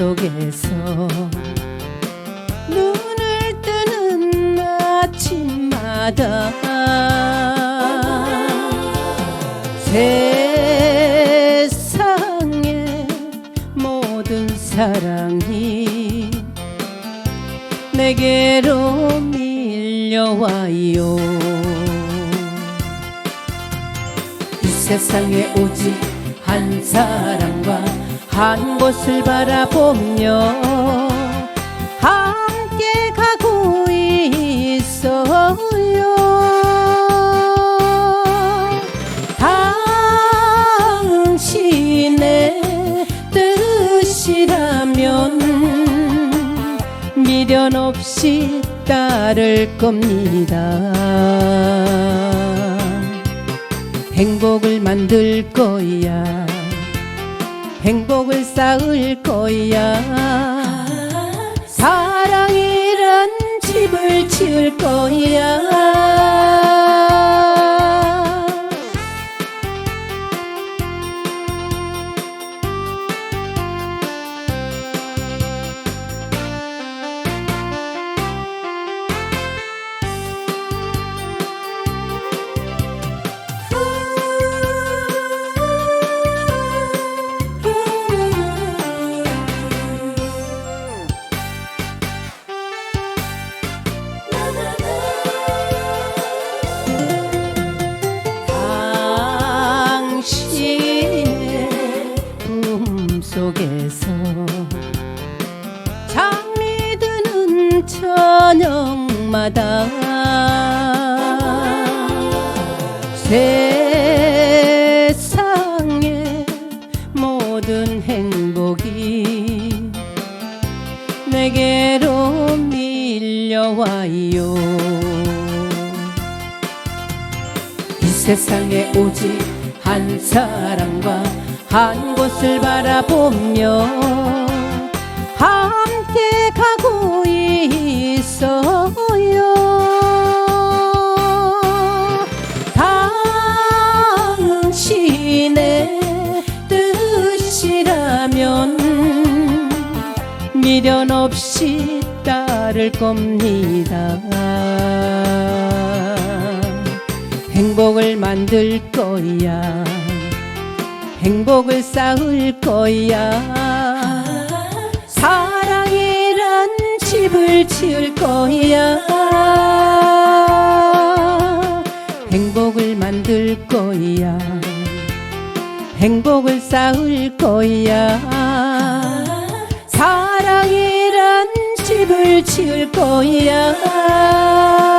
속에서 눈을 뜨는 아침마다 세상의 모든 사랑이 내게로 밀려와요. 이 세상에 오직 한 사람과 한 곳을 바라보며 함께 가고 있어요 당신의 뜻이라면 미련 없이 따를 겁니다. 행복을 만들 거야. 행복을 쌓을 거야. 사랑이란 집을 지을 거야. 저녁마다 세상의 모든 행복이 내게로 밀려와요. 이 세상에 오직 한 사람과 한 곳을 바라보며 가고 있어요. 당신의 뜻이라면 미련 없이 따를 겁니다. 행복을 만들 거야. 행복을 쌓을 거야. 집을 지을 거야. 행복을 만들 거야. 행복을 쌓을 거야. 사랑이란 집을 지을 거야.